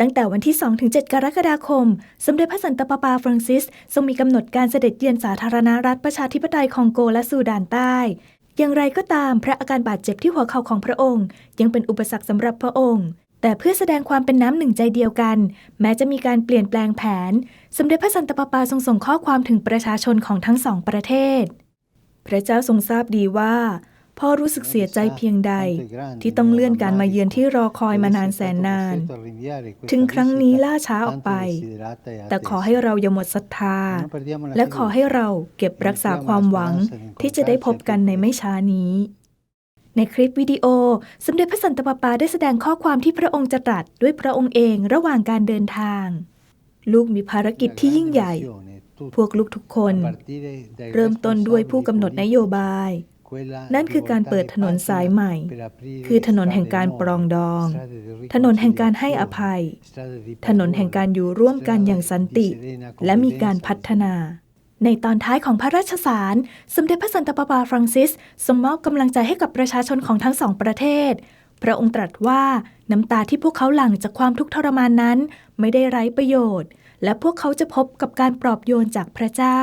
ตั้งแต่วันที่ 2-7 กรกฎาคม สมเด็จพระสันตะปาปาฟรังซิส ทรงมีกำหนดการเสด็จเยือนสาธารณรัฐประชาธิปไตยคองโกและซูดานใต้ อย่างไรก็ตามพระอาการบาดเจ็บที่หัวเข่าของพระองค์ ยังเป็นอุปสรรคสำหรับพระองค์ แต่เพื่อแสดงความเป็นน้ำหนึ่งใจเดียวกัน แม้จะมีการเปลี่ยนแปลงแผน สมเด็จพระสันตะปาปาทรงส่งข้อความถึงประชาชนของทั้งสองประเทศ พระเจ้าทรงทราบดีว่า พ่อรู้สึกเสียใจเพียงใด ที่ต้องเลื่อนการมาเยือนที่รอคอยมานานแสนนาน ถึงครั้งนี้ล่าช้าออกไป แต่ขอให้เราอย่าหมดศรัทธา และขอให้เราเก็บรักษาความหวังที่จะได้พบกันในไม่ช้านี้ ในคลิปวิดีโอ สมเด็จพระสันตะปาปาได้แสดงข้อความที่พระองค์จะตรัสด้วยพระองค์เองระหว่างการเดินทาง ลูกมีภารกิจที่ยิ่งใหญ่ พวกลูกทุกคน เริ่มต้นด้วยผู้กำหนดนโยบาย นั่นคือการเปิดถนนสายใหม่ คือถนนแห่งการปรองดอง ถนนแห่งการให้อภัย ถนนแห่งการอยู่ร่วมกันอย่างสันติ และมีการพัฒนา ในตอนท้ายของพระราชสาร สมเด็จพระสันตะปาปาฟรังซิสทรงมอบกำลังใจให้กับประชาชนของทั้งสองประเทศ พระองค์ตรัสว่าน้ำตาที่พวกเขาหลั่งจากความทุกข์ทรมานนั้น ไม่ได้ไร้ประโยชน์ และพวกเขาจะพบกับการปลอบโยนจากพระเจ้า